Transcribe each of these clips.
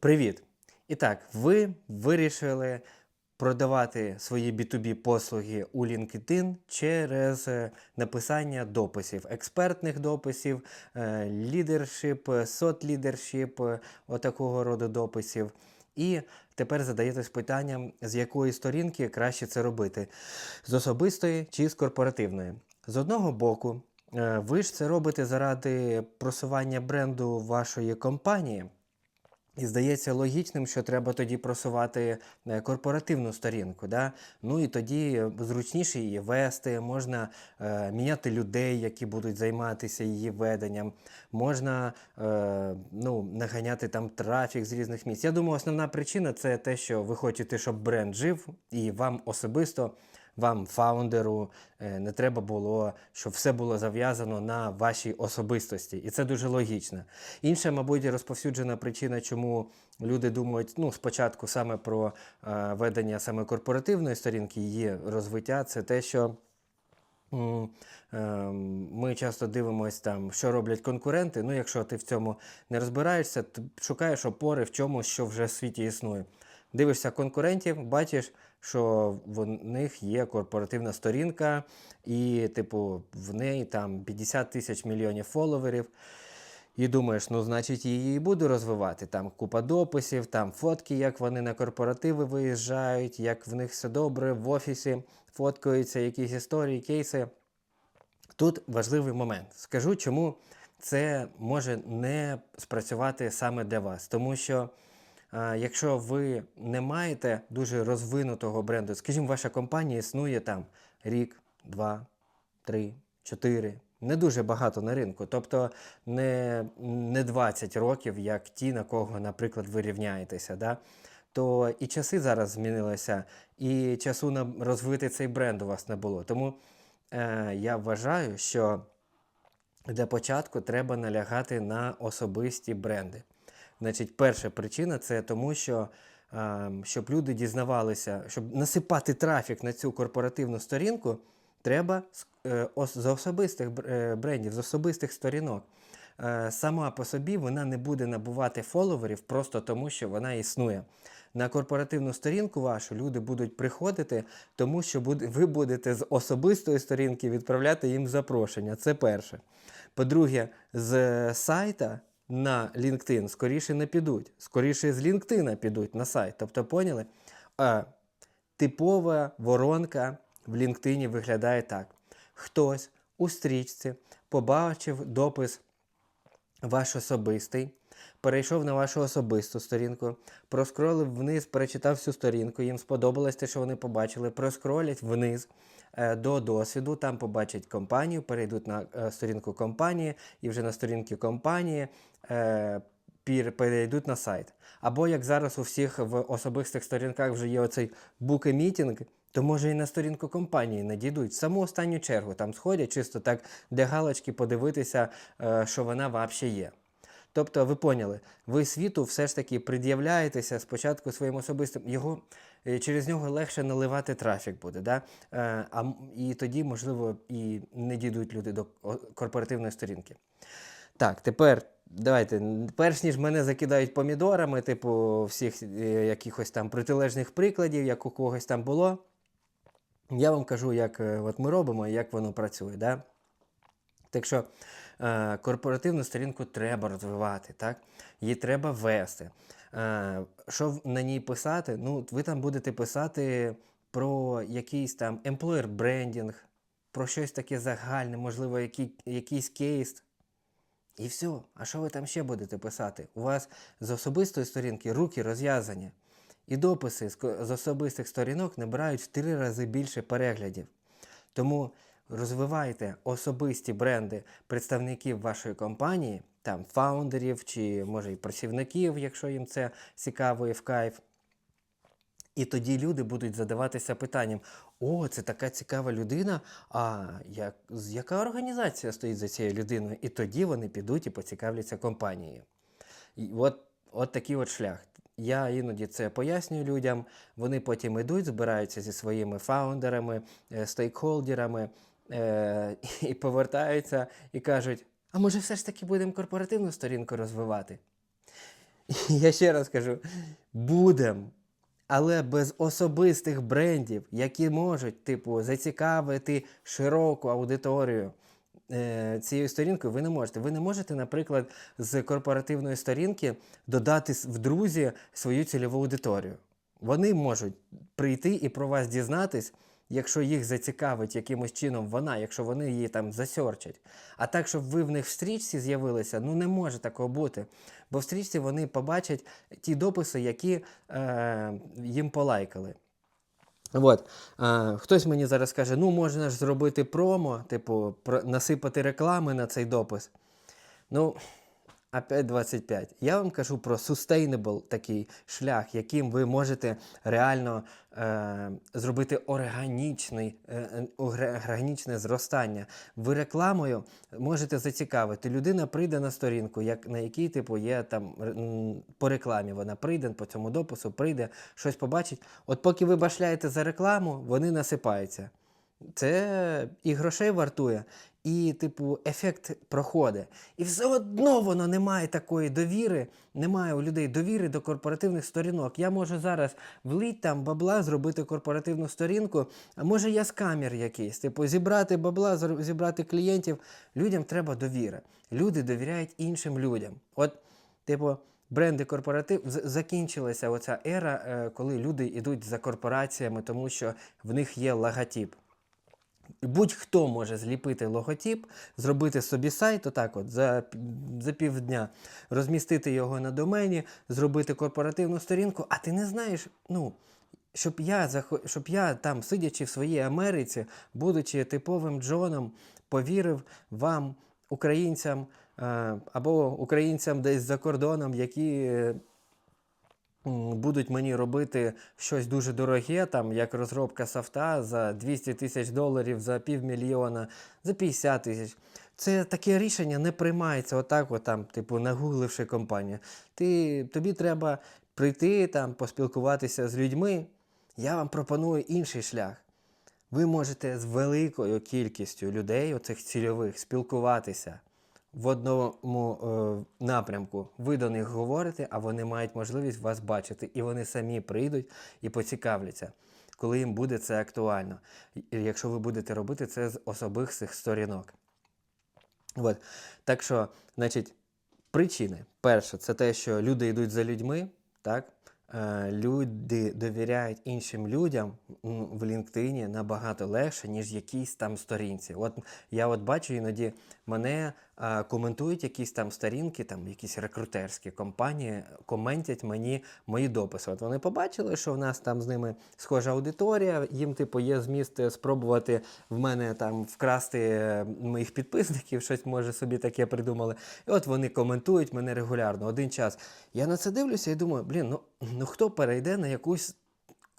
Привіт! І так, ви вирішили продавати свої B2B послуги у LinkedIn через е, написання дописів, експертних дописів, лідершип, сот-лідершип, отакого роду дописів. І тепер задаєтесь питанням, з якої сторінки краще це робити: з особистої чи з корпоративної. З одного боку, е, ви ж це робите заради просування бренду вашої компанії. І здається логічним, що треба тоді просувати е, корпоративну сторінку. Да? Ну і тоді зручніше її вести, можна е, міняти людей, які будуть займатися її веденням, можна е, ну, наганяти там трафік з різних місць. Я думаю, основна причина це те, що ви хочете, щоб бренд жив, і вам особисто. Вам, фаундеру, е, не треба було, щоб все було зав'язано на вашій особистості. І це дуже логічно. Інша, мабуть, розповсюджена причина, чому люди думають ну, спочатку саме про е, ведення саме корпоративної сторінки, її розвиття, це те, що. ем, Ми часто дивимося там, що роблять конкуренти. Ну, якщо ти в цьому не розбираєшся, ти шукаєш опори в чомусь, що вже в світі існує. Дивишся конкурентів, бачиш, що в них є корпоративна сторінка, і, типу, в неї там 50 тисяч мільйонів фоловерів. І думаєш, ну, значить, її і буду розвивати. Там купа дописів, там фотки, як вони на корпоративи виїжджають, як в них все добре, в офісі фоткаються, якісь історії, кейси. Тут важливий момент. Скажу, чому це може не спрацювати саме для вас. Тому що якщо ви не маєте дуже розвинутого бренду, скажімо, ваша компанія існує там рік, два, три, чотири, не дуже багато на ринку, тобто не, не 20 років, як ті, на кого, наприклад, ви рівняєтеся. Да? То і часи зараз змінилися, і часу на розвити цей бренд у вас не було. Тому е, я вважаю, що для початку треба налягати на особисті бренди. Значить, перша причина це тому, що е, щоб люди дізнавалися, щоб насипати трафік на цю корпоративну сторінку, треба е, з особистих е, брендів, з особистих сторінок. Е, Сама по собі вона не буде набувати фоловерів просто тому, що вона існує. На корпоративну сторінку вашу люди будуть приходити, тому що ви будете з особистої сторінки відправляти їм запрошення. Це перше. По-друге, з сайта на LinkedIn скоріше не підуть. Скоріше з LinkedIn підуть на сайт. Тобто, поняли? Е, типова воронка в LinkedIn виглядає так: хтось у стрічці побачив допис ваш особистий, перейшов на вашу особисту сторінку, проскролив вниз, перечитав всю сторінку, їм сподобалось те, що вони побачили, проскролять вниз е, до досвіду, там побачать компанію, перейдуть на е, сторінку компанії і вже на сторінки компанії е, перейдуть на сайт. Або як зараз у всіх в особистих сторінках вже є оцей буки-мітінг, то може і на сторінку компанії надійдуть в саму останню чергу, там сходять чисто так для галочки подивитися, що вона взагалі є. Тобто, ви поняли, ви світу все ж таки пред'являєтеся спочатку своїм особистим, його, е, через нього легше наливати трафік буде. Да? Е, а, і тоді, можливо, і не дійдуть люди до корпоративної сторінки. Так, тепер давайте, перш ніж мене закидають помідорами, типу всіх е, якихось там протилежних прикладів, як у когось там було, я вам кажу, як от ми робимо і як воно працює. Да? Так що корпоративну сторінку треба розвивати, так? її треба вести. Е, що на ній писати? Ну, ви там будете писати про якийсь там employer брендінг, про щось таке загальне, можливо, який, якийсь кейс. І все. А що ви там ще будете писати? У вас з особистої сторінки руки розв'язані. І дописи з особистих сторінок набирають в три рази більше переглядів. Тому розвивайте особисті бренди представників вашої компанії, там фаундерів чи може і працівників, якщо їм це цікаво і в кайф. І тоді люди будуть задаватися питанням: о, це така цікава людина. А як, яка організація стоїть за цією людиною? І тоді вони підуть і поцікавляться компанією. І от, от такий от шлях. Я іноді це пояснюю людям. Вони потім йдуть, збираються зі своїми фаундерами, е, стейкхолдерами е, і повертаються і кажуть: а може, все ж таки будемо корпоративну сторінку розвивати? Я ще раз кажу: будем. Але без особистих брендів, які можуть, типу, зацікавити широку аудиторію е, цією сторінкою, ви не можете. Ви не можете, наприклад, з корпоративної сторінки додати в друзі свою цільову аудиторію. Вони можуть прийти і про вас дізнатись, якщо їх зацікавить якимось чином вона, якщо вони її там засьорчать. А так, щоб ви в них в стрічці з'явилися, ну не може такого бути. Бо в стрічці вони побачать ті дописи, які е, їм полайкали. От. А, хтось мені зараз каже, ну можна ж зробити промо, типу, про, насипати реклами на цей допис. Ну, опять 25. Я вам кажу про sustainable такий шлях, яким ви можете реально е, зробити органічний, е, е, органічне зростання. Ви рекламою можете зацікавити. Людина прийде на сторінку, як, на якій типу є там по рекламі. Вона прийде по цьому допису, прийде, щось побачить. От поки ви башляєте за рекламу, вони насипаються. Це і грошей вартує, і, типу, ефект проходить. І все одно воно не має такої довіри, немає у людей довіри до корпоративних сторінок. Я можу зараз влить там бабла, зробити корпоративну сторінку, а може я скамер якийсь, типу, зібрати бабла, зібрати клієнтів. Людям треба довіра. Люди довіряють іншим людям. От, типу, бренди корпоратив закінчилася оця ера, е, коли люди йдуть за корпораціями, тому що в них є логотип. Будь-хто може зліпити логотип, зробити собі сайт, отак от за, за півдня, розмістити його на домені, зробити корпоративну сторінку, а ти не знаєш, ну, щоб я, щоб я там, сидячи в своїй Америці, будучи типовим Джоном, повірив вам, українцям, е, або українцям десь за кордоном, які е, будуть мені робити щось дуже дороге, там, як розробка софта за 200 тисяч доларів, за півмільйона, за 50 тисяч. Це таке рішення не приймається отак, от там, типу, нагугливши компанію. Ти, тобі треба прийти там, поспілкуватися з людьми. Я вам пропоную інший шлях. Ви можете з великою кількістю людей, оцих цільових, спілкуватися в одному е, напрямку. Ви до них говорите, а вони мають можливість вас бачити, і вони самі прийдуть і поцікавляться, коли їм буде це актуально. Якщо ви будете робити це з особистих сторінок. От. Так що, значить, причини. Перше, це те, що люди йдуть за людьми, так? Е, Люди довіряють іншим людям в LinkedIn набагато легше, ніж якійсь там сторінці. От я от бачу іноді мене коментують якісь там сторінки, там якісь рекрутерські компанії, коментять мені мої дописи. От вони побачили, що в нас там з ними схожа аудиторія, їм, типу, є зміст е, спробувати в мене там вкрасти е, моїх підписників, щось може собі таке придумали. І от вони коментують мене регулярно. Один час. Я на це дивлюся і думаю, блін, ну, ну хто перейде на якусь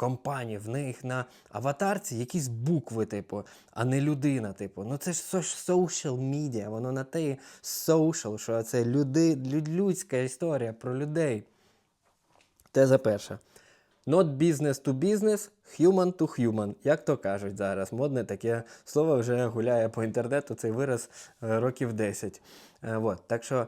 компанію, в них на аватарці якісь букви, типу, а не людина, типу. Ну це ж social media, воно на те social, що це люди, люд- людська історія про людей. Теза перша. Not business to business, human to human, як то кажуть зараз. Модне таке слово вже гуляє по інтернету, цей вираз е, років 10. Е, от. Так що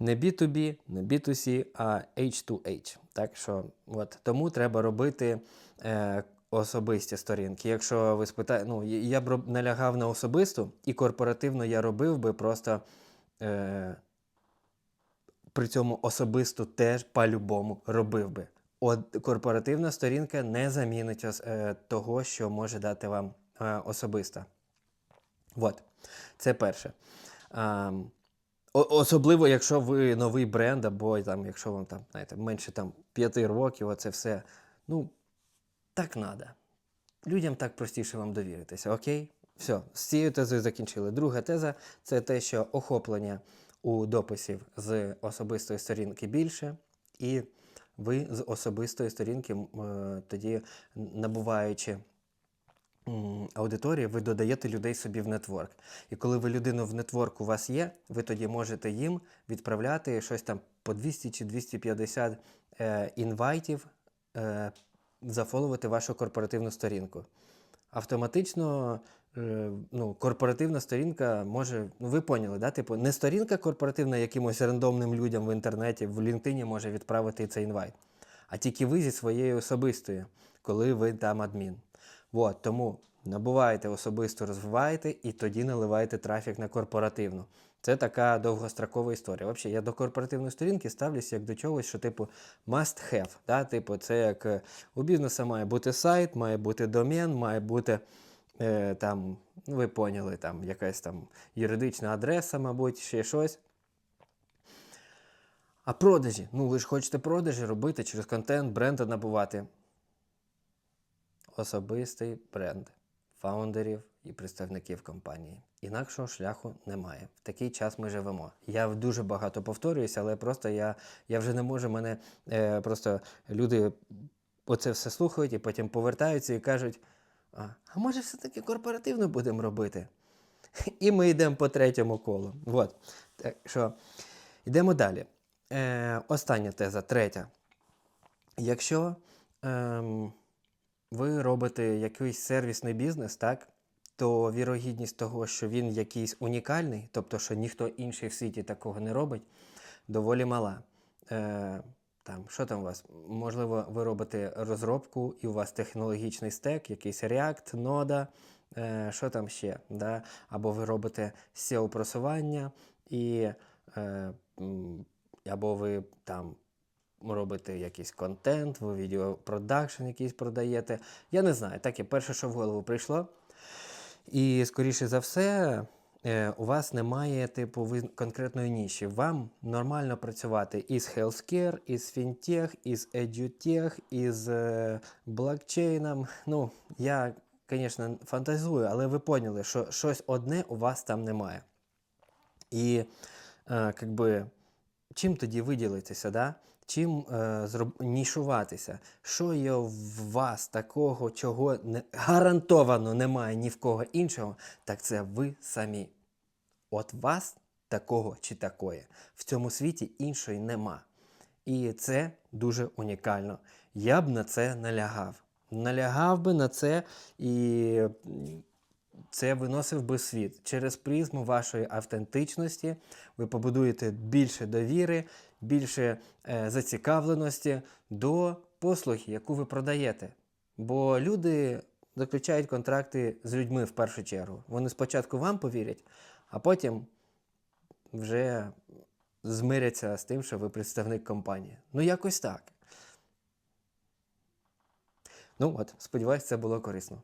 не B2B, не B2C, а H2H. Так що, от, тому треба робити е, особисті сторінки. Якщо ви спитаєте, ну, я- б налягав на особисту, і корпоративно я робив би просто. Е, при цьому особисто теж по-любому робив би. От корпоративна сторінка не замінить е, того, що може дати вам е, особиста. От, це перше. О- особливо, якщо ви новий бренд, або там, якщо вам там, знаєте, менше там, 5 років, оце все. Ну, так надо. Людям так простіше вам довіритися, окей? Все, з цією тезою закінчили. Друга теза це те, що охоплення у дописів з особистої сторінки більше, і ви з особистої сторінки, е, тоді набуваючи аудиторії, ви додаєте людей собі в нетворк. І коли ви людину в нетворк у вас є, ви тоді можете їм відправляти щось там по 200 чи 250 е, інвайтів, е, зафоловити вашу корпоративну сторінку. автоматично е, ну, корпоративна сторінка може, ну ви поняли, да? типу, не сторінка корпоративна якимось рандомним людям в інтернеті, в LinkedIn може відправити цей інвайт, а тільки ви зі своєю особистою, коли ви там адмін. От, тому набувайте особисто, розвивайте і тоді наливайте трафік на корпоративну. Це така довгострокова історія. Взагалі, я до корпоративної сторінки ставлюся як до чогось, що типу must have. Да? Типу, це як е, у бізнесу має бути сайт, має бути домен, має бути е, там, ну ви поняли, там якась там юридична адреса, мабуть, ще щось. А продажі? Ну, ви ж хочете продажі робити через контент, бренди набувати. Особистий бренд фаундерів і представників компанії. Інакшого шляху немає. В такий час ми живемо. Я дуже багато повторююся, але просто я, я вже не можу мене е, просто люди оце все слухають і потім повертаються і кажуть: а, а може, все-таки корпоративно будемо робити? І ми йдемо по третьому колу. От. Так що йдемо далі. Е, остання теза, третя. Якщо ем, ви робите якийсь сервісний бізнес, так, то вірогідність того, що він якийсь унікальний, тобто, що ніхто інший в світі такого не робить, доволі мала. Е, там, що там у вас? Можливо, ви робите розробку, і у вас технологічний стек, якийсь React, Node, е, що там ще? Да? Або ви робите SEO-просування, і, е, або ви там робите якийсь контент, ви відеопродакшн якийсь продаєте. Я не знаю, таке перше, що в голову прийшло. І, скоріше за все, е, у вас немає типу конкретної ніші. Вам нормально працювати із healthcare, із fintech, із edutech, із е, блокчейном. Ну, я, звісно, фантазую, але ви поняли, що щось одне у вас там немає. І е, как би, чим тоді виділитися, да? Чим е, зроб... нішуватися? Що є в вас такого, чого не... гарантовано немає ні в кого іншого, так це ви самі. От вас такого чи такої в цьому світі іншої нема. І це дуже унікально. Я б на це налягав. Налягав би на це і це виносив би світ. Через призму вашої автентичності ви побудуєте більше довіри, більше е, зацікавленості до послуги, яку ви продаєте. Бо люди заключають контракти з людьми в першу чергу. Вони спочатку вам повірять, а потім вже змиряться з тим, що ви представник компанії. Ну, якось так. Ну от, сподіваюсь, це було корисно.